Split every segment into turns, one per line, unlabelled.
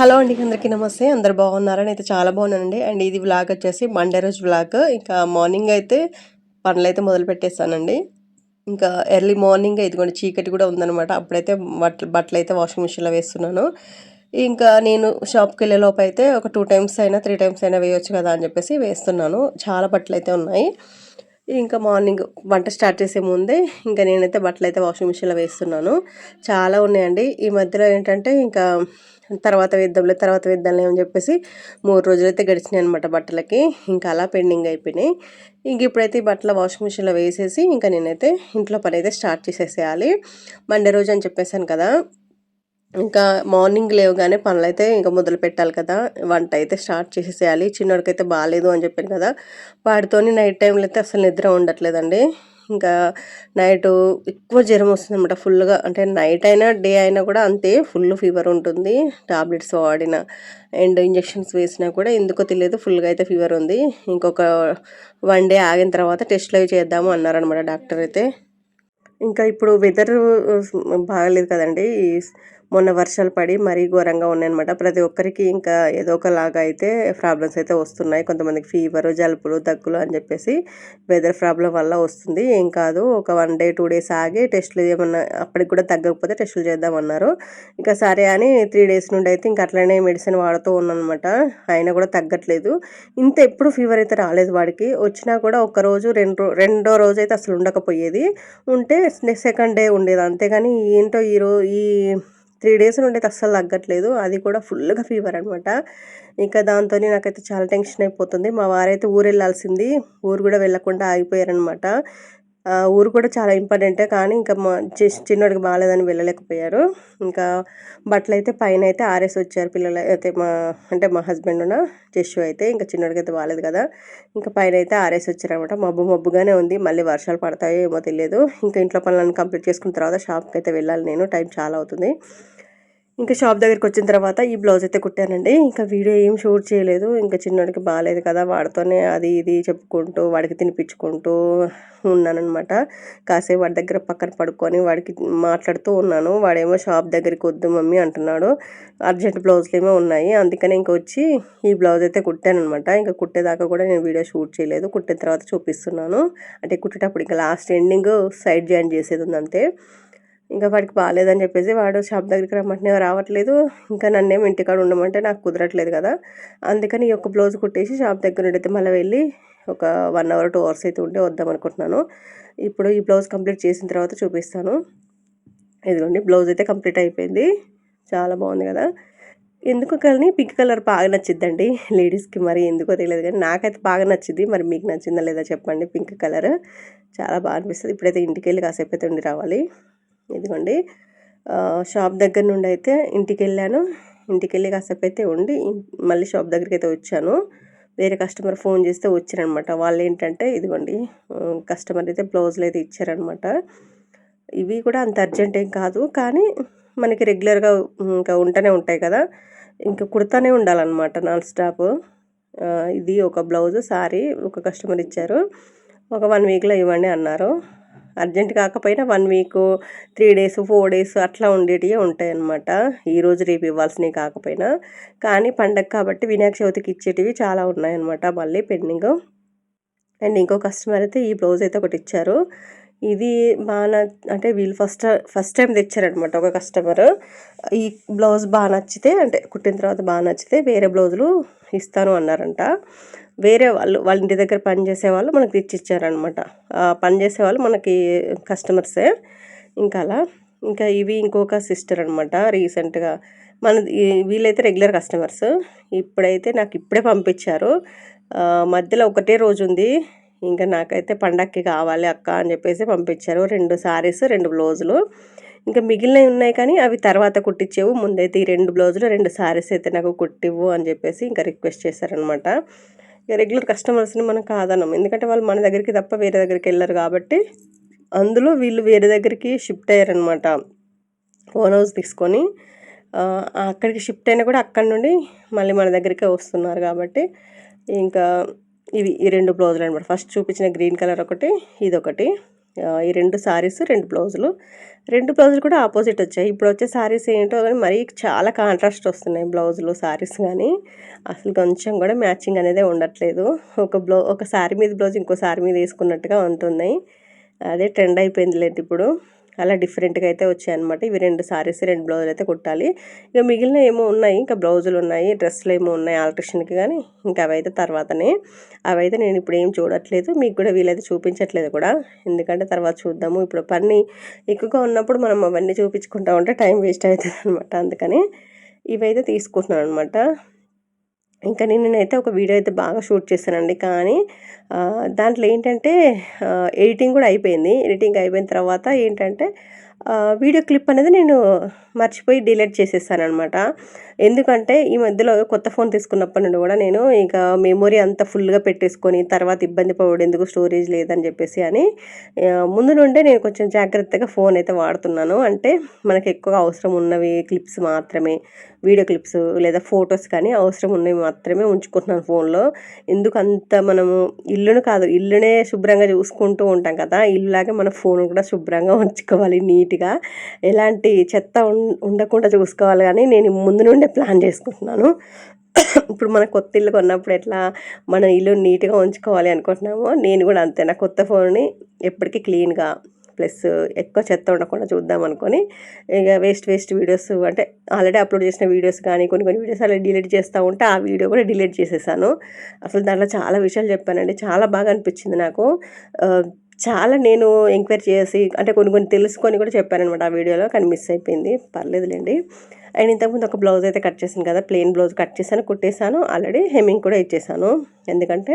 Hello అండి అందరికీ నమస్తే. అందరు బాగున్నారని అయితే చాలా బాగున్నానండి. అండ్ ఇది వ్లాగ్ వచ్చేసి మండే రోజు వ్లాగ్ ఇంకా మార్నింగ్ అయితే పనులు అయితే మొదలు పెట్టేస్తానండి. ఇంకా ఎర్లీ మార్నింగ్ ఇదిగోండి చీకటి కూడా ఉందనమాట అప్పుడైతే బట్టలు బట్టలు అయితే వాషింగ్ మిషన్లో వేస్తున్నాను. ఇంకా నేను షాప్కి వెళ్ళే లోపు అయితే ఒక టూ టైమ్స్ అయినా త్రీ టైమ్స్ అయినా వేయొచ్చు కదా అని చెప్పేసి వేస్తున్నాను. చాలా బట్టలు అయితే ఉన్నాయి. ఇంకా మార్నింగ్ వంట స్టార్ట్ చేసే ముందే ఇంకా నేనైతే బట్టలు అయితే వాషింగ్ మిషన్లో వేస్తున్నాను. చాలా ఉన్నాయండి. ఈ మధ్యలో ఏంటంటే ఇంకా తర్వాత వేద్దాంలే తర్వాత వేద్దాంలే అని చెప్పేసి మూడు రోజులైతే గడిచినాయి అనమాట బట్టలకి. ఇంకా అలా పెండింగ్ అయిపోయినాయి. ఇంక ఇప్పుడైతే ఈ బట్టల వాషింగ్ మిషన్లో వేసేసి ఇంకా నేనైతే ఇంట్లో పని అయితే స్టార్ట్ చేసేసేయాలి. మండే రోజు అని చెప్పేసాను కదా. ఇంకా మార్నింగ్ లేవగానే పనులు అయితే ఇంకా మొదలు పెట్టాలి కదా. వంట అయితే స్టార్ట్ చేసేసేయాలి. చిన్నోడికైతే బాగాలేదు అని చెప్పాను కదా. వాడితోని నైట్ టైంలో అయితే అసలు నిద్ర ఉండట్లేదండి. ఇంకా నైట్ ఎక్కువ జ్వరం వస్తుంది అనమాట ఫుల్గా అంటే నైట్ అయినా డే అయినా కూడా అంతే ఫుల్ ఫీవర్ ఉంటుంది. టాబ్లెట్స్ వాడిన అండ్ ఇంజెక్షన్స్ వేసినా కూడా ఎందుకో తెలియదు. ఫుల్గా అయితే ఫీవర్ ఉంది. ఇంకొక వన్ డే ఆగిన తర్వాత టెస్ట్లు అవి చేద్దాము అన్నారనమాట డాక్టర్ అయితే. ఇంకా ఇప్పుడు వెదర్ బాగాలేదు కదండి. మొన్న వర్షాలు పడి మరీ ఘోరంగా ఉన్నాయన్నమాట. ప్రతి ఒక్కరికి ఇంకా ఏదో ఒకలాగా అయితే ప్రాబ్లమ్స్ అయితే వస్తున్నాయి. కొంతమందికి ఫీవర్ జలుపులు దగ్గులు అని చెప్పేసి వెదర్ ప్రాబ్లం వల్ల వస్తుంది. ఏం కాదు ఒక వన్ డే టూ డేస్ ఆగి టెస్టులు ఏమన్నా అప్పటికి కూడా తగ్గకపోతే టెస్టులు చేద్దామన్నారు ఇంకా సరే అని త్రీ డేస్ నుండి అయితే ఇంకా అట్లనే మెడిసిన్ వాడుతూ ఉన్నానమాట అయినా కూడా తగ్గట్లేదు. ఇంత ఎప్పుడు ఫీవర్ అయితే రాలేదు వాడికి. వచ్చినా కూడా ఒక రోజు రెండు రెండో రోజు అయితే అసలు ఉండకపోయేది. ఉంటే సెకండ్ డే ఉండేది. అంతేగాని ఏంటో ఈరో ఈ త్రీ డేస్ నుండి అయితే అస్సలు తగ్గట్లేదు. అది కూడా ఫుల్గా ఫీవర్ అనమాట ఇంకా దాంతో నాకైతే చాలా టెన్షన్ అయిపోతుంది. మా వారైతే ఊరు వెళ్ళాల్సింది ఊరు కూడా వెళ్ళకుండా ఆగిపోయారనమాట ఊరు కూడా చాలా ఇంపార్టెంటే. కానీ ఇంకా మా చిన్నోడికి బాగాలేదని వెళ్ళలేకపోయారు. ఇంకా బట్టలు అయితే పైన అయితే ఆర్ఎస్ వచ్చారు పిల్లలు అయితే మా అంటే మా హస్బెండ్ ఉన్న జస్సు అయితే ఇంకా చిన్నోడికి అయితే బాగాలేదు కదా. ఇంకా పైన అయితే ఆరేసి వచ్చారనమాట. మబ్బు మబ్బుగానే ఉంది. మళ్ళీ వర్షాలు పడతాయో ఏమో తెలియదు. ఇంకా ఇంట్లో పనులను కంప్లీట్ చేసుకున్న తర్వాత షాప్కి అయితే వెళ్ళాలి నేను. టైం చాలా అవుతుంది. ఇంకా షాప్ దగ్గరికి వచ్చిన తర్వాత ఈ బ్లౌజ్ అయితే కుట్టానండి. ఇంకా వీడియో ఏం షూట్ చేయలేదు. ఇంకా చిన్నోడికి బాగాలేదు కదా వాడితోనే అది ఇది చెప్పుకుంటూ వాడికి తినిపించుకుంటూ ఉన్నానమాట కాసేపు వాడి దగ్గర పక్కన పడుకొని వాడికి మాట్లాడుతూ ఉన్నాను. వాడేమో షాప్ దగ్గరికి వద్దు మమ్మీ అంటున్నాడు. అర్జెంట్ బ్లౌజ్లు ఏమో ఉన్నాయి. అందుకని ఇంకా వచ్చి ఈ బ్లౌజ్ అయితే కుట్టానమాట ఇంకా కుట్టేదాకా కూడా నేను వీడియో షూట్ చేయలేదు. కుట్టిన తర్వాత చూపిస్తున్నాను. అంటే కుట్టేటప్పుడు ఇంకా లాస్ట్ ఎండింగ్ సైడ్ జాయిన్ చేసేది ఉంది అంతే ఇంకా వాడికి బాగాలేదని చెప్పేసి వాడు షాప్ దగ్గరికి రమ్మంటే రావట్లేదు. ఇంకా నన్నేం ఇంటికాడ ఉండమంటే నాకు కుదరట్లేదు కదా. అందుకని ఈ యొక్క బ్లౌజ్ కుట్టేసి షాప్ దగ్గర నుండి మళ్ళీ వెళ్ళి ఒక వన్ అవర్ టూ అవర్స్ అయితే ఉంటే వద్దాం అనుకుంటున్నాను. ఇప్పుడు ఈ బ్లౌజ్ కంప్లీట్ చేసిన తర్వాత చూపిస్తాను. ఇదిగోండి బ్లౌజ్ అయితే కంప్లీట్ అయిపోయింది. చాలా బాగుంది కదా. ఎందుకు కానీ పింక్ కలర్ బాగా నచ్చిద్దండి. లేడీస్కి మరి ఎందుకో తెలియదు కానీ నాకైతే బాగా నచ్చింది. మరి మీకు నచ్చిందా లేదా చెప్పండి. పింక్ కలర్ చాలా బాగా అనిపిస్తుంది. ఇప్పుడైతే ఇంటికి వెళ్ళి కాసేపు అయితే ఉండి రావాలి. ఇదిగోండి. షాప్ దగ్గర నుండి అయితే ఇంటికి వెళ్ళాను ఇంటికి వెళ్ళి కాసేపు అయితే ఉండి మళ్ళీ షాప్ దగ్గరికి అయితే వచ్చాను. వేరే కస్టమర్ ఫోన్ చేస్తే వచ్చారనమాట. వాళ్ళు ఏంటంటే ఇదిగోండి కస్టమర్ అయితే బ్లౌజులు అయితే ఇచ్చారనమాట. ఇవి కూడా అంత అర్జెంట్ ఏం కాదు. కానీ మనకి రెగ్యులర్గా ఇంకా ఉంటూనే ఉంటాయి కదా. ఇంకా కుడతానే ఉండాలన్నమాట నాన్ స్టాప్. ఇది ఒక బ్లౌజ్ సారీ ఒక కస్టమర్ ఇచ్చారు. ఒక వన్ వీక్లో ఇవ్వండి అన్నారు. అర్జెంట్ కాకపోయినా one week three days four days అట్లా ఉండేటివి ఉంటాయి అన్నమాట ఈరోజు రేపు ఇవ్వాల్సినవి కాకపోయినా. కానీ పండగ కాబట్టి వినాయక చవితికి ఇచ్చేటివి చాలా ఉన్నాయన్నమాట. మళ్ళీ పెండింగ్. అండ్ ఇంకో కస్టమర్ అయితే ఈ బ్లౌజ్ అయితే ఒకటి ఇచ్చారు. ఇది బాగా అంటే వీళ్ళు ఫస్ట్ ఫస్ట్ టైం తెచ్చారనమాట ఒక కస్టమర్. ఈ బ్లౌజ్ బాగా నచ్చితే అంటే కుట్టిన తర్వాత బాగా నచ్చితే వేరే బ్లౌజులు ఇస్తాను అన్నారంట. వేరే వాళ్ళు వాళ్ళ ఇంటి దగ్గర పనిచేసే వాళ్ళు మనకి తెచ్చిచ్చారనమాట పనిచేసే వాళ్ళు మనకి కస్టమర్సే. ఇంకా అలా ఇంకా ఇవి ఇంకొక సిస్టర్ అనమాట రీసెంట్గా. మన వీళ్ళైతే రెగ్యులర్ కస్టమర్స్. ఇప్పుడైతే నాకు ఇప్పుడే పంపించారు. మధ్యలో ఒకటే రోజు ఉంది. ఇంకా నాకైతే పండక్కి కావాలి అక్క అని చెప్పేసి పంపించారు. రెండు శారీస్ రెండు బ్లౌజులు. ఇంకా మిగిలినవి ఉన్నాయి కానీ అవి తర్వాత కుట్టించేవు ముందైతే ఈ రెండు బ్లౌజులు రెండు శారీస్ అయితే నాకు కుట్టివ్వు అని చెప్పేసి ఇంకా రిక్వెస్ట్ చేశారనమాట రెగ్యులర్ కస్టమర్స్ని మనం కాదనం ఎందుకంటే వాళ్ళు మన దగ్గరికి తప్ప వేరే దగ్గరికి వెళ్ళరు కాబట్టి అందులో వీళ్ళు వేరే దగ్గరికి షిఫ్ట్ అయ్యారనమాట ఓన్ హౌస్ తీసుకొని అక్కడికి షిఫ్ట్ అయినా కూడా అక్కడి నుండి మళ్ళీ మన దగ్గరికే వస్తున్నారు కాబట్టి ఇంకా ఇవి ఈ రెండు బ్లౌజులు అనమాట ఫస్ట్ చూపించిన గ్రీన్ కలర్ ఒకటి ఇదొకటి. ఈ రెండు సారీస్ రెండు బ్లౌజులు రెండు బ్లౌజులు కూడా ఆపోజిట్ వచ్చాయి. ఇప్పుడు వచ్చే సారీస్ ఏంటో కానీ మరీ చాలా కాంట్రాస్ట్ వస్తున్నాయి బ్లౌజులు సారీస్ కానీ అసలు కొంచెం కూడా మ్యాచింగ్ అనేది ఉండట్లేదు. ఒక బ్లౌ ఒక సారీ మీద బ్లౌజ్ ఇంకో సారీ మీద వేసుకున్నట్టుగా ఉంటున్నాయి. అదే ట్రెండ్ అయిపోయింది లేదు ఇప్పుడు. అలా డిఫరెంట్గా అయితే వచ్చాయన్నమాట. ఇవి రెండు సారీస్ రెండు బ్లౌజులు అయితే కుట్టాలి. ఇక మిగిలిన ఏమో ఉన్నాయి. ఇంకా బ్లౌజులు ఉన్నాయి డ్రెస్సులు ఏమో ఉన్నాయి ఆల్ట్రేషన్కి కానీ ఇంకా అవైతే తర్వాతనే. అవైతే నేను ఇప్పుడు ఏం చూడట్లేదు. మీకు కూడా వీలైతే చూపించట్లేదు కూడా. ఎందుకంటే తర్వాత చూద్దాము. ఇప్పుడు పని ఎక్కువగా ఉన్నప్పుడు మనం అవన్నీ చూపించుకుంటా ఉంటే టైం వేస్ట్ అవుతుంది అనమాట అందుకని ఇవైతే తీసుకుంటున్నాను అనమాట ఇంకా నేనైతే ఒక వీడియో అయితే బాగా షూట్ చేశానండి. కానీ దాంట్లో ఏంటంటే ఎడిటింగ్ కూడా అయిపోయింది. ఎడిటింగ్ అయిపోయిన తర్వాత ఏంటంటే వీడియో క్లిప్ అనేది నేను మర్చిపోయి డిలీట్ చేసేసాను అనమాట ఎందుకంటే ఈ మధ్యలో కొత్త ఫోన్ తీసుకున్నప్పటి నుండి కూడా నేను ఇక మెమొరీ అంతా ఫుల్గా పెట్టేసుకొని తర్వాత ఇబ్బంది పడడం ఎందుకు స్టోరేజ్ లేదని చెప్పేసి అని ముందు నుండే నేను కొంచెం జాగ్రత్తగా ఫోన్ అయితే వాడుతున్నాను. అంటే మనకి ఎక్కువ అవసరం ఉన్నవి క్లిప్స్ మాత్రమే వీడియో క్లిప్స్ లేదా ఫొటోస్ కానీ అవసరం ఉన్నవి మాత్రమే ఉంచుకుంటున్నాను ఫోన్లో. ఎందుకు అంత మనము ఇల్లును కాదు ఇల్లునే శుభ్రంగా చూసుకుంటూ ఉంటాం కదా ఇల్లులాగే మన ఫోన్ కూడా శుభ్రంగా ఉంచుకోవాలి నీట్గా. ఎలాంటి చెత్త ఉండకుండా చూసుకోవాలి కానీ నేను ముందు నుండే ప్లాన్ చేసుకుంటున్నాను. ఇప్పుడు మన కొత్త ఇల్లు కొన్నప్పుడు ఎట్లా మన ఇల్లు నీట్గా ఉంచుకోవాలి అనుకుంటున్నామో నేను కూడా అంతే. నా కొత్త ఫోన్ని ఎప్పటికీ క్లీన్గా ప్లస్ ఎక్కువ చెత్త ఉండకుండా చూద్దాం అనుకొని ఇక వేస్ట్ వేస్ట్ వీడియోస్ అంటే ఆల్రెడీ అప్లోడ్ చేసిన వీడియోస్ కానీ కొన్ని కొన్ని వీడియోస్ అలా డిలీట్ చేస్తూ ఉంటే ఆ వీడియో కూడా డిలీట్ చేసేసాను. అసలు దాంట్లో చాలా విషయాలు చెప్పానండి. చాలా బాగా అనిపించింది నాకు. చాలా నేను ఎంక్వైరీ చేసి అంటే కొన్ని కొన్ని తెలుసుకొని కూడా చెప్పానమాట ఆ వీడియోలో కానీ మిస్ అయిపోయింది. పర్లేదులేండి. అండ్ ఇంతకుముందు ఒక బ్లౌజ్ అయితే కట్ చేశాను కదా ప్లెయిన్ బ్లౌజ్ కట్ చేశాను కుట్టేశాను ఆల్రెడీ హెమ్మింగ్ కూడా ఇచ్చేసాను ఎందుకంటే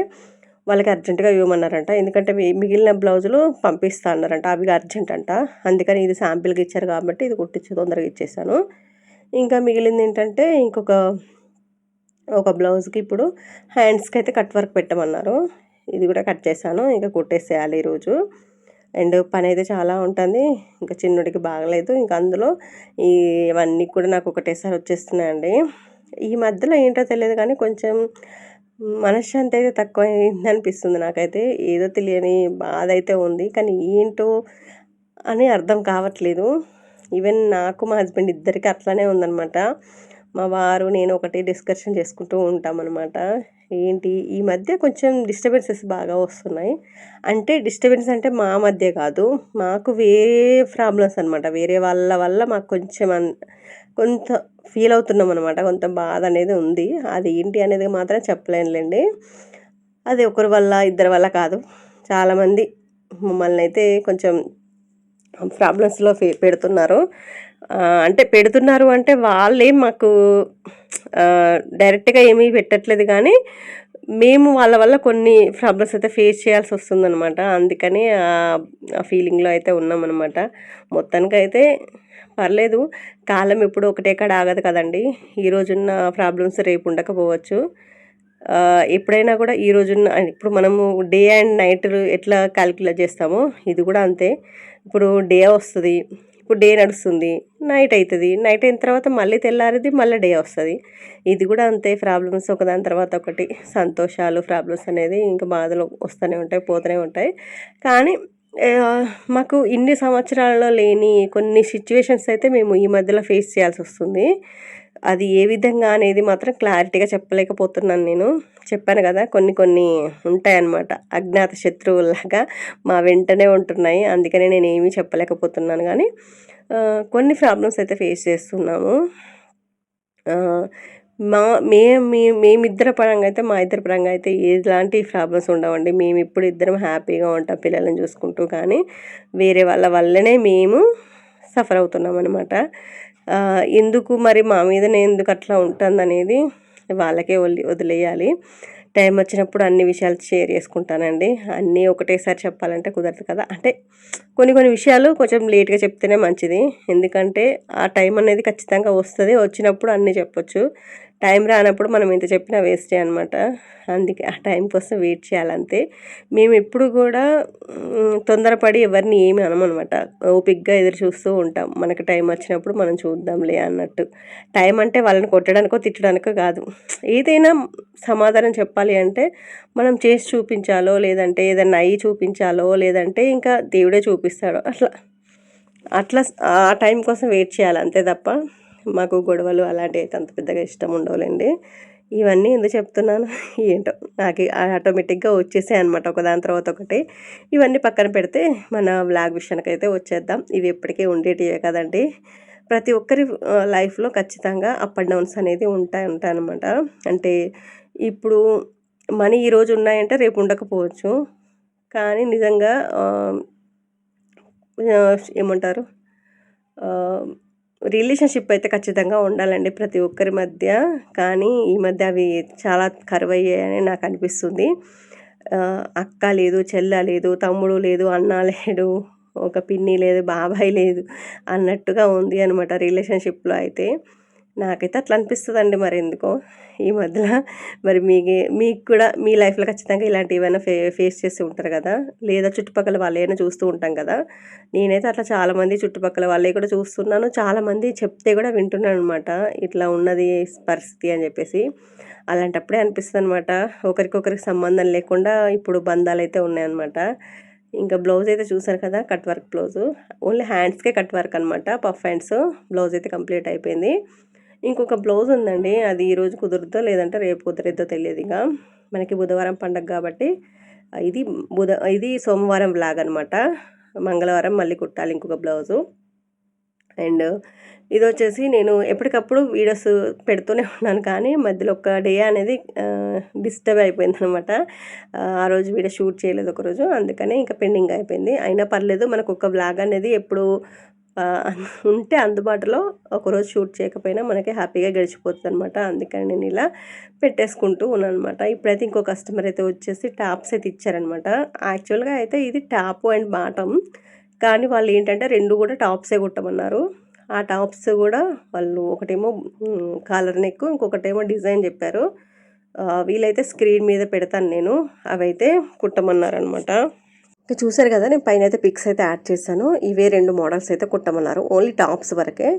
వాళ్ళకి అర్జెంటుగా ఇవ్వమన్నారంట. ఎందుకంటే మిగిలిన బ్లౌజులు పంపిస్తా అన్నారంట అవి అర్జెంట్ అంట. అందుకని ఇది శాంపిల్కి ఇచ్చారు కాబట్టి ఇది కుట్టించి తొందరగా ఇచ్చేసాను ఇంకా మిగిలింది ఏంటంటే ఇంకొక ఒక బ్లౌజ్కి ఇప్పుడు హ్యాండ్స్కి అయితే కట్ వర్క్ పెట్టమన్నారు. ఇది కూడా కట్ చేశాను. ఇంకా కుట్టేసేయాలి ఈరోజు. అండ్ పని అయితే చాలా ఉంటుంది. ఇంకా చిన్నడికి బాగలేదు. ఇంకా అందులో ఈ ఇవన్నీ కూడా నాకు ఒకటేసారి వచ్చేస్తున్నాయండి. ఈ మధ్యలో ఏంటో తెలియదు కానీ కొంచెం మనశ్శాంతి అయితే తక్కువ అనిపిస్తుంది నాకైతే. ఏదో తెలియని బాధ అయితే ఉంది. కానీ ఏంటో అని అర్థం కావట్లేదు. ఈవెన్ నాకు మా హస్బెండ్ ఇద్దరికి అట్లానే ఉందన్నమాట. మా వారు నేను ఒకటి డిస్కషన్ చేసుకుంటూ ఉంటామన్నమాట. ఏంటి? ఈ మధ్య కొంచెం డిస్టర్బెన్సెస్ బాగా వస్తున్నాయి. అంటే డిస్టర్బెన్స్ అంటే మా మధ్య కాదు. మాకు వేరే ప్రాబ్లమ్స్ అనమాట వేరే వాళ్ళ వల్ల మాకు కొంచెం అన్- కొంత ఫీల్ అవుతున్నాం అనమాట కొంత బాధ అనేది ఉంది. అది ఏంటి అనేది మాత్రం చెప్పలేనులేండి. అది ఒకరి వల్ల ఇద్దరి వల్ల కాదు. చాలామంది మమ్మల్ని అయితే కొంచెం ప్రాబ్లమ్స్లో పెడుతున్నారు. అంటే పెడుతున్నారు అంటే వాళ్ళే మాకు డైరెక్ట్గా ఏమీ పెట్టట్లేదు కానీ మేము వాళ్ళ వల్ల కొన్ని ప్రాబ్లమ్స్ అయితే ఫేస్ చేయాల్సి వస్తుందన్నమాట. అందుకని ఆ- ఫీలింగ్లో అయితే ఉన్నామన్నమాట. మొత్తానికైతే పర్లేదు. కాలం ఎప్పుడు ఒకటే కాడ ఆగదు కదండి. ఈ రోజున్న ప్రాబ్లమ్స్ రేపు ఉండకపోవచ్చు. ఎప్పుడైనా కూడా ఈ రోజున్న ఇప్పుడు మనము డే అండ్ నైట్ ఎట్లా క్యాలిక్యులేట్ చేస్తామో ఇది కూడా అంతే. ఇప్పుడు డే వస్తుంది. ఇప్పుడు డే నడుస్తుంది నైట్ అవుతుంది నైట్ అయిన తర్వాత మళ్ళీ తెల్లారిది మళ్ళీ డే వస్తుంది. ఇది కూడా అంతే ప్రాబ్లమ్స్ ఒకదాని తర్వాత ఒకటి. సంతోషాలు ప్రాబ్లమ్స్ అనేది ఇంకా బాధలు వస్తూనే ఉంటాయి పోతూనే ఉంటాయి. కానీ మాకు ఇన్ని సంవత్సరాలలో లేని కొన్ని సిచ్యువేషన్స్ అయితే మేము ఈ మధ్యలో ఫేస్ చేయాల్సి వస్తుంది. అది ఏ విధంగా అనేది మాత్రం క్లారిటీగా చెప్పలేకపోతున్నాను నేను. చెప్పాను కదా కొన్ని కొన్ని ఉంటాయన్నమాట. అజ్ఞాత శత్రువులాగా మా వెంటనే ఉంటున్నాయి. అందుకనే నేను ఏమీ చెప్పలేకపోతున్నాను కానీ కొన్ని ప్రాబ్లమ్స్ అయితే ఫేస్ చేస్తున్నాము. మా మే మే మేమిద్దరి పరంగా అయితే మా ఇద్దరి పరంగా అయితే ఎలాంటి ప్రాబ్లమ్స్ ఉండవండి. మేము ఇప్పుడు ఇద్దరం హ్యాపీగా ఉంటాం పిల్లలను చూసుకుంటూ కానీ వేరే వాళ్ళ వల్లనే మేము సఫర్ అవుతున్నాం అనమాట ఎందుకు మరి మా మీదనే ఎందుకు అట్లా ఉంటుంది అనేది వాళ్ళకే వదిలి వదిలేయాలి. టైం వచ్చినప్పుడు అన్ని విషయాలు షేర్ చేసుకుంటానండి. అన్నీ ఒకటేసారి చెప్పాలంటే కుదరదు కదా. అంటే కొన్ని కొన్ని విషయాలు కొంచెం లేట్గా చెప్తేనే మంచిది. ఎందుకంటే ఆ టైం అనేది ఖచ్చితంగా వస్తుంది. వచ్చినప్పుడు అన్నీ చెప్పొచ్చు. టైం రానప్పుడు మనం ఎంత చెప్పినా వేస్టే అనమాట అందుకే ఆ టైం కోసం వెయిట్ చేయాలంతే. మేము ఎప్పుడు కూడా తొందరపడి ఎవరిని ఏమి అనమనమాట. ఓపిక్గా ఎదురు చూస్తూ ఉంటాం. మనకు టైం వచ్చినప్పుడు మనం చూద్దాంలే అన్నట్టు. టైం అంటే వాళ్ళని కొట్టడానికో తిట్టడానికో కాదు. ఏదైనా సమాధానం చెప్పాలి అంటే మనం చేసి చూపించాలో లేదంటే ఏదైనా అయ్యి చూపించాలో లేదంటే ఇంకా దేవుడే చూపిస్తాడు. అట్లా అట్లా ఆ టైం కోసం వెయిట్ చేయాలి అంతే తప్ప మాకు గొడవలు అలాంటివి అయితే అంత పెద్దగా ఇష్టం ఉండవులేండి. ఇవన్నీ ఎందుకు చెప్తున్నాను? ఏంటో నాకు ఆటోమేటిక్గా వచ్చేసాయి అనమాట ఒకదాని తర్వాత ఒకటి. ఇవన్నీ పక్కన పెడితే మన వ్లాగ్ విషయానికి అయితే వచ్చేద్దాం. ఇవి ఎప్పటికీ ఉండేటివే కదండి. ప్రతి ఒక్కరి లైఫ్లో ఖచ్చితంగా అప్ అండ్ డౌన్స్ అనేది ఉంటాయి ఉంటాయి అనమాట అంటే ఇప్పుడు మనీ ఈరోజు ఉన్నాయంటే రేపు ఉండకపోవచ్చు. కానీ నిజంగా ఏమంటారు? రిలేషన్షిప్ అయితే ఖచ్చితంగా ఉండాలండి ప్రతి ఒక్కరి మధ్య. కానీ ఈ మధ్య అవి చాలా కరువయ్యాయని నాకు అనిపిస్తుంది. అక్క లేదు చెల్ల లేదు తమ్ముడు లేదు అన్న లేడు ఒక పిన్ని లేదు బాబాయ్ లేదు అన్నట్టుగా ఉంది అనమాట రిలేషన్షిప్లో అయితే. నాకైతే అట్లా అనిపిస్తుందండి మరి ఎందుకో ఈ మధ్యలో. మరి మీకు మీకు కూడా మీ లైఫ్లో ఖచ్చితంగా ఇలాంటివి ఏమైనా ఫే ఫేస్ చేసి ఉంటారు కదా? లేదా చుట్టుపక్కల వాళ్ళైనా చూస్తూ ఉంటాం కదా? నేనైతే అట్లా చాలామంది చుట్టుపక్కల వాళ్ళే కూడా చూస్తున్నాను. చాలామంది చెప్తే కూడా వింటున్నాను అనమాట ఇట్లా ఉన్నది పరిస్థితి అని చెప్పేసి. అలాంటప్పుడే అనిపిస్తుంది అనమాట ఒకరికొకరికి సంబంధం లేకుండా ఇప్పుడు బంధాలు అయితే ఉన్నాయన్నమాట. ఇంకా బ్లౌజ్ అయితే చూసారు కదా? Cut work blouse. ఓన్లీ హ్యాండ్స్కే కట్ వర్క్ అనమాట పఫ్ హ్యాండ్స్ బ్లౌజ్ అయితే కంప్లీట్ అయిపోయింది. ఇంకొక బ్లౌజ్ ఉందండి. అది ఈరోజు కుదురుద్దో లేదంటే రేపు కుదిరిద్దో తెలియదు ఇక. మనకి బుధవారం పండగ కాబట్టి ఇది బుధ ఇది సోమవారం బ్లాగ్ అనమాట మంగళవారం మళ్ళీ కుట్టాలి ఇంకొక బ్లౌజు. అండ్ ఇది వచ్చేసి నేను ఎప్పటికప్పుడు వీడియోస్ పెడుతూనే ఉన్నాను. కానీ మధ్యలో ఒక డే అనేది డిస్టర్బ్ అయిపోయింది అనమాట ఆ రోజు వీడియో షూట్ చేయలేదు ఒకరోజు అందుకని ఇంకా పెండింగ్ అయిపోయింది. అయినా పర్లేదు మనకు ఒక బ్లాగ్ అనేది ఎప్పుడు ఉంటే అందుబాటులో ఒకరోజు షూట్ చేయకపోయినా మనకి హ్యాపీగా గడిచిపోతుంది అనమాట అందుకని నేను ఇలా పెట్టేసుకుంటూ ఉన్నాను అనమాట ఇప్పుడైతే ఇంకో కస్టమర్ అయితే వచ్చేసి టాప్స్ అయితే ఇచ్చారనమాట యాక్చువల్గా అయితే ఇది టాప్ అండ్ బాటమ్. కానీ వాళ్ళు ఏంటంటే రెండు కూడా టాప్సే కుట్టమన్నారు. ఆ టాప్స్ కూడా వాళ్ళు ఒకటేమో కాలర్ నెక్ ఇంకొకటేమో డిజైన్ చెప్పారు. వీలైతే స్క్రీన్ మీద పెడతాను నేను. అవైతే కుట్టమన్నారనమాట ఇంకా చూసారు కదా నేను పైన అయితే పిక్స్ అయితే యాడ్ చేశాను. ఇవే రెండు మోడల్స్ అయితే కుట్టమన్నారు. ఓన్లీ టాప్స్ వరకే.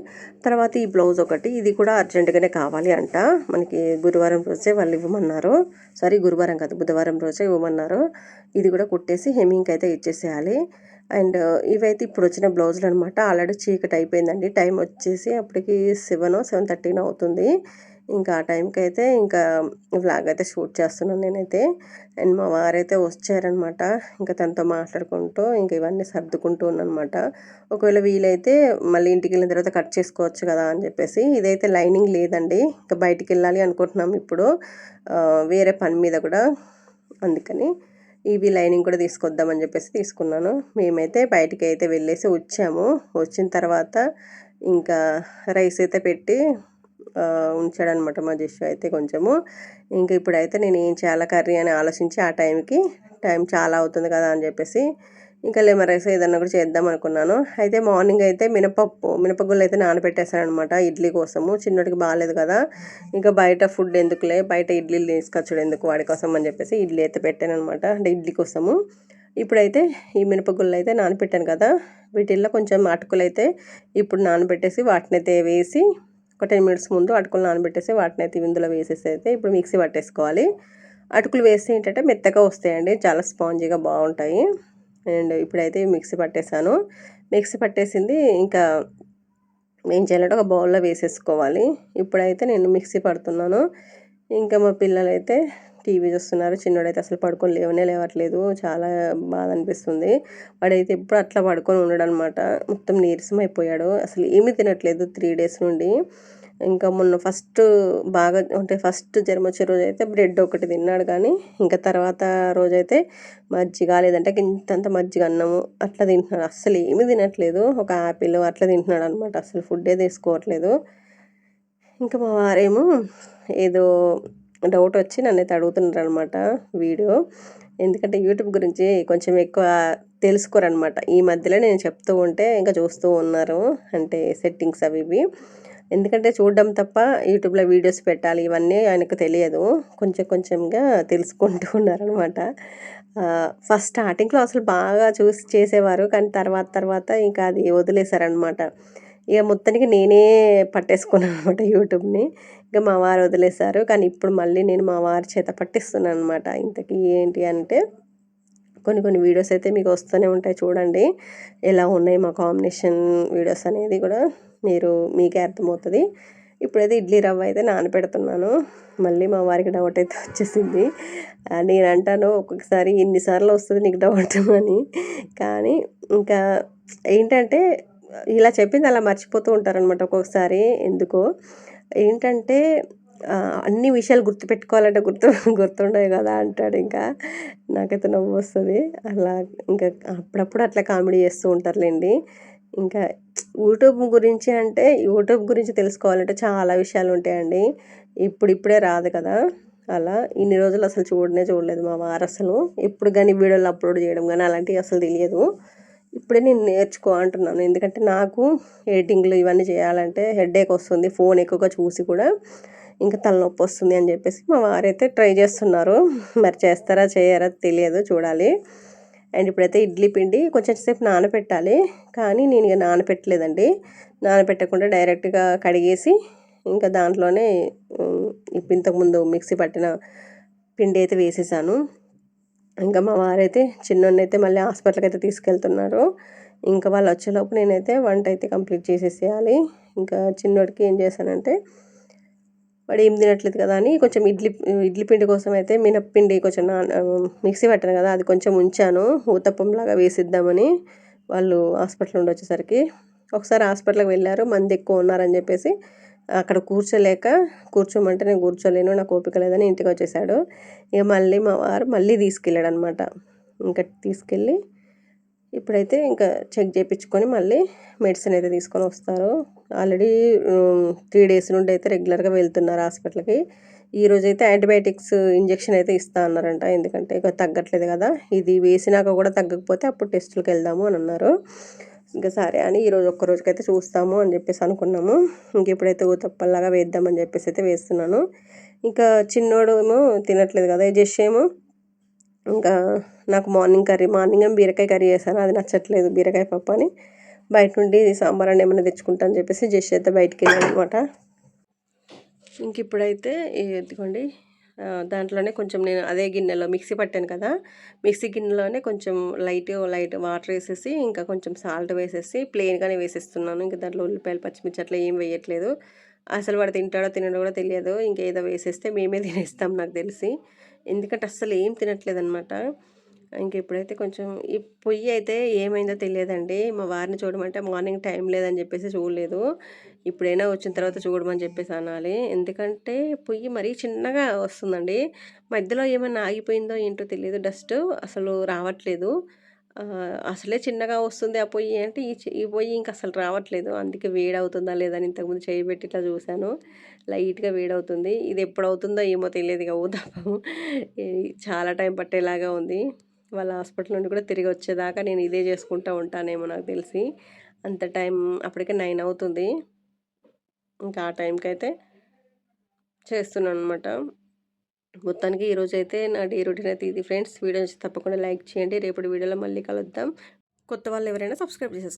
తర్వాత ఈ బ్లౌజ్ ఒకటి. ఇది కూడా అర్జెంటుగానే కావాలి అంట. మనకి గురువారం రోజే వాళ్ళు ఇవ్వమన్నారు. సారీ గురువారం కాదు బుధవారం రోజే ఇవ్వమన్నారు. ఇది కూడా కుట్టేసి హెమింగ్ అయితే ఇచ్చేసేయాలి. అండ్ ఇవైతే ఇప్పుడు వచ్చిన బ్లౌజులు అనమాట ఆల్రెడీ చీకటి అయిపోయిందండి. టైం వచ్చేసి అప్పటికి సెవెన్ సెవెన్ థర్టీన్ అవుతుంది. ఇంకా ఆ టైంకి అయితే ఇంకా వ్లాగ్ అయితే షూట్ చేస్తున్నాను నేనైతే. అండ్ మా వారైతే వచ్చారనమాట. ఇంకా తనతో మాట్లాడుకుంటూ ఇంకా ఇవన్నీ సర్దుకుంటూ ఉన్నానమాట. ఒకవేళ వీలైతే మళ్ళీ ఇంటికి వెళ్ళిన తర్వాత కట్ చేసుకోవచ్చు కదా అని చెప్పేసి. ఇదైతే లైనింగ్ లేదండి. ఇంకా బయటికి వెళ్ళాలి అనుకుంటున్నాం ఇప్పుడు. వేరే పని మీద కూడా. అందుకని ఇవి లైనింగ్ కూడా తీసుకొద్దామని చెప్పేసి తీసుకున్నాను. మేమైతే బయటికి అయితే వెళ్ళేసి వచ్చాము. వచ్చిన తర్వాత ఇంకా రైస్ అయితే పెట్టి ఉంచాడనమాట మా జిష్ అయితే కొంచెము. ఇంక ఇప్పుడైతే నేను ఏం చేయాలి కర్రీ అని ఆలోచించి ఆ టైంకి టైం చాలా అవుతుంది కదా అని చెప్పేసి ఇంకా లెమన్ రైస్ ఏదన్నా కూడా చేద్దాం అనుకున్నాను. అయితే మార్నింగ్ అయితే మినపప్పు మినపగుళ్ళు అయితే నానబెట్టేశాను అనమాట ఇడ్లీ కోసము. చిన్నటికి బాగాలేదు కదా ఇంకా బయట ఫుడ్ ఎందుకులే బయట ఇడ్లీలు తీసుకొచ్చుడు ఎందుకు వాడి కోసం అని చెప్పేసి ఇడ్లీ అయితే పెట్టాను అనమాట అంటే ఇడ్లీ కోసము. ఇప్పుడైతే ఈ మినపగుళ్ళు అయితే నానబెట్టాను కదా వీటిల్లో కొంచెం అటుకులు అయితే ఇప్పుడు నానబెట్టేసి వాటిని అయితే వేసి ఒక టెన్ మినిట్స్ ముందు అటుకులు నానబెట్టేసి వాటిని అయితే ఇందులో వేసేసి అయితే ఇప్పుడు మిక్సీ పట్టేసుకోవాలి. అటుకులు వేస్తే ఏంటంటే మెత్తగా వస్తాయండి చాలా స్పాంజీగా బాగుంటాయి. అండ్ ఇప్పుడైతే మిక్సీ పట్టేశాను. మిక్సీ పట్టేసింది ఇంకా ఏం చేయాలంటే ఒక బౌల్లో వేసేసుకోవాలి. ఇప్పుడైతే నేను మిక్సీ పడుతున్నాను. ఇంకా మా పిల్లలైతే టీవీ చూస్తున్నారు. చిన్నోడైతే అసలు పడుకొని లేవనే లేవట్లేదు. చాలా బాధ అనిపిస్తుంది. వాడైతే ఎప్పుడు అట్లా పడుకొని ఉండడు అనమాట మొత్తం నీరసం అయిపోయాడు. అసలు ఏమీ తినట్లేదు త్రీ డేస్ నుండి. ఇంకా మొన్న ఫస్ట్ బాగా అంటే ఫస్ట్ జ్వరం వచ్చే రోజు అయితే బ్రెడ్ ఒకటి తిన్నాడు కానీ ఇంకా తర్వాత రోజైతే మజ్జిగ లేదంటే ఇంతంత మజ్జిగ అన్నము. అట్లా తింటున్నాడు. అస్సలు ఏమి తినట్లేదు. ఒక యాపిల్ అట్లా తింటున్నాడు అనమాట అసలు ఫుడ్డే తీసుకోవట్లేదు. ఇంకా మా వారేమో ఏదో డౌట్ వచ్చి నన్ను అయితే అడుగుతున్నారు అనమాట వీడియో. ఎందుకంటే యూట్యూబ్ గురించి కొంచెం ఎక్కువ తెలుసుకోరనమాట ఈ మధ్యలో నేను చెప్తూ ఉంటే ఇంకా చూస్తూ ఉన్నారు. అంటే సెట్టింగ్స్ అవి ఇవి. ఎందుకంటే చూడడం తప్ప యూట్యూబ్లో వీడియోస్ పెట్టాలి ఇవన్నీ ఆయనకు తెలియదు. కొంచెం కొంచెంగా తెలుసుకుంటూ ఉన్నారనమాట ఫస్ట్ స్టార్టింగ్లో అసలు బాగా చూసి చేసేవారు. కానీ తర్వాత తర్వాత ఇంకా అది వదిలేశారనమాట ఇక మొత్తానికి నేనే పట్టేసుకున్నాను అనమాట యూట్యూబ్ని. ఇంకా మా వారు వదిలేశారు. కానీ ఇప్పుడు మళ్ళీ నేను మా వారి చేత పట్టిస్తున్నాను అనమాట ఇంతకీ ఏంటి అంటే కొన్ని కొన్ని వీడియోస్ అయితే మీకు వస్తూనే ఉంటాయి చూడండి. ఎలా ఉన్నాయి మా కాంబినేషన్ వీడియోస్ అనేది కూడా మీరు మీకే అర్థమవుతుంది. ఇప్పుడైతే ఇడ్లీ రవ్వ అయితే నానపెడుతున్నాను మళ్ళీ మా వారికి డౌట్ అయితే వచ్చేసింది. నేను అంటాను ఒక్కొక్కసారి ఇన్నిసార్లు వస్తుంది నీకు డౌట్ అని. కానీ ఇంకా ఏంటంటే ఇలా చెప్పింది అలా మర్చిపోతూ ఉంటారనమాట ఒక్కొక్కసారి. ఎందుకో ఏంటంటే అన్ని విషయాలు గుర్తుపెట్టుకోవాలంటే గుర్తు గుర్తుండవు కదా అంటాడు ఇంకా. నాకైతే నవ్వు వస్తుంది. అలా ఇంకా అప్పుడప్పుడు అట్లా కామెడీ చేస్తూ ఉంటారులేండి. ఇంకా యూట్యూబ్ గురించి అంటే యూట్యూబ్ గురించి తెలుసుకోవాలంటే చాలా విషయాలు ఉంటాయండి. ఇప్పుడిప్పుడే రాదు కదా. అలా ఇన్ని రోజులు అసలు చూడనే చూడలేదు మా వారు అసలు. ఎప్పుడు కానీ వీడియోలు అప్లోడ్ చేయడం కానీ అలాంటివి అసలు తెలియదు. ఇప్పుడే నేను నేర్చుకో అంటున్నాను. ఎందుకంటే నాకు ఎడిటింగ్లు ఇవన్నీ చేయాలంటే హెడేక్ వస్తుంది ఫోన్ ఎక్కువగా చూసి కూడా ఇంకా తలనొప్పి వస్తుంది అని చెప్పేసి మా వారైతే ట్రై చేస్తున్నారు. మరి చేస్తారా చేయరా తెలియదు చూడాలి. అండ్ ఇప్పుడైతే ఇడ్లీ పిండి కొంచెం సేపు నానపెట్టాలి. కానీ నేను ఇక నానపెట్టలేదండి. నానపెట్టకుండా డైరెక్ట్గా కడిగేసి ఇంకా దాంట్లోనే ఇంతకుముందు మిక్సీ పట్టిన పిండి అయితే వేసేసాను. ఇంకా మా వారైతే చిన్నోన్నైతే మళ్ళీ హాస్పిటల్కి అయితే తీసుకెళ్తున్నారు. ఇంకా వాళ్ళు వచ్చేలోపు నేనైతే వంట అయితే కంప్లీట్ చేసేసేయాలి. ఇంకా చిన్నోడికి ఏం చేశానంటే వాడు ఏం తినట్లేదు కదా అని కొంచెం ఇడ్లీ ఇడ్లీ పిండి కోసం అయితే మినప్పిండి కొంచెం నా మిక్సీ పెట్టాను కదా అది కొంచెం ఉంచాను. ఊతప్పంలాగా వేసిద్దామని వాళ్ళు హాస్పిటల్ నుండి వచ్చేసరికి. ఒకసారి హాస్పిటల్కి వెళ్ళారు మంది ఎక్కువ ఉన్నారని చెప్పేసి అక్కడ కూర్చోలేక కూర్చోమంటే నేను కూర్చోలేను నాకు ఓపిక లేదని ఇంటికి వచ్చేసాడు. ఇక మళ్ళీ మా వారు మళ్ళీ తీసుకెళ్ళాడు అనమాట ఇంకా తీసుకెళ్ళి ఇప్పుడైతే ఇంకా చెక్ చేయించుకొని మళ్ళీ మెడిసిన్ అయితే తీసుకొని వస్తారు. ఆల్రెడీ త్రీ డేస్ నుండి అయితే రెగ్యులర్గా వెళ్తున్నారు హాస్పిటల్కి. ఈరోజు అయితే యాంటీబయాటిక్స్ ఇంజెక్షన్ అయితే ఇస్తా అన్నారంట. ఎందుకంటే ఇక తగ్గట్లేదు కదా. ఇది వేసినాక కూడా తగ్గకపోతే అప్పుడు టెస్టులకు వెళ్దాము అని అన్నారు. ఇంకా సరే అని ఈరోజు ఒక్క రోజుకైతే చూస్తాము అని చెప్పేసి అనుకున్నాము. ఇంక ఎప్పుడైతే ఊతప్పల్లాగా వేద్దామని చెప్పేసి అయితే వేస్తున్నాను. ఇంకా చిన్నోడు ఏమో తినట్లేదు కదా జస్ట్ ఏమో ఇంకా నాకు మార్నింగ్ కర్రీ మార్నింగ్ ఏమో బీరకాయ కర్రీ చేశాను అది నచ్చట్లేదు బీరకాయ పప్పు అని. బయట నుండి సాంబార్ అని ఏమైనా తెచ్చుకుంటా అని చెప్పేసి జస్ట్ అయితే బయటికి వెళ్ళాను అనమాట ఇంక ఇప్పుడైతే ఎత్తుకోండి దాంట్లోనే కొంచెం నేను అదే గిన్నెలో మిక్సీ పట్టాను కదా మిక్సీ గిన్నెలోనే కొంచెం లైట్ లైట్ వాటర్ వేసేసి ఇంకా కొంచెం సాల్ట్ వేసేసి ప్లెయిన్గానే వేసేస్తున్నాను. ఇంకా దాంట్లో ఉల్లిపాయలు పచ్చిమిర్చి అట్లా ఏం వేయట్లేదు. అసలు వాడు తింటాడో తినడో కూడా తెలియదు. ఇంకేదో వేసేస్తే మేమే తినేస్తాం నాకు తెలిసి. ఎందుకంటే అస్సలు ఏం తినట్లేదు అనమాట ఇంకా ఇప్పుడైతే కొంచెం ఈ పొయ్యి అయితే ఏమైందో తెలియదండి. మా వారిని చూడమంటే మార్నింగ్ టైం లేదని చెప్పేసి చూడలేదు. ఇప్పుడైనా వచ్చిన తర్వాత చూడమని చెప్పేసి అనాలి. ఎందుకంటే పొయ్యి మరీ చిన్నగా వస్తుందండి. మధ్యలో ఏమైనా ఆగిపోయిందో ఏంటో తెలియదు. డస్ట్ అసలు రావట్లేదు. అసలే చిన్నగా వస్తుంది ఆ పొయ్యి అంటే ఈ ఈ పొయ్యి ఇంకా అసలు రావట్లేదు. అందుకే వేడవుతుందా లేదని ఇంతకుముందు చేయి పెట్టి ఇట్లా చూశాను. లైట్గా వేడవుతుంది. ఇది ఎప్పుడు అవుతుందో ఏమో తెలియదు ఇక ఊదాపము చాలా టైం పట్టేలాగా ఉంది. వాళ్ళ హాస్పిటల్ నుండి కూడా తిరిగి వచ్చేదాకా నేను ఇదే చేసుకుంటూ ఉంటానేమో నాకు తెలిసి. అంత టైం అప్పటికే నైన్ అవుతుంది. ఇంకా ఆ టైంకి అయితే చేస్తున్నాను అనమాట మొత్తానికి ఈరోజు అయితే నా డే రొటీన్ అయితే ఇది. ఫ్రెండ్స్ వీడియో తప్పకుండా లైక్ చేయండి. రేపటి వీడియోలో మళ్ళీ కలుద్దాం. కొత్త వాళ్ళు ఎవరైనా సబ్స్క్రైబ్ చేసేసుకోండి.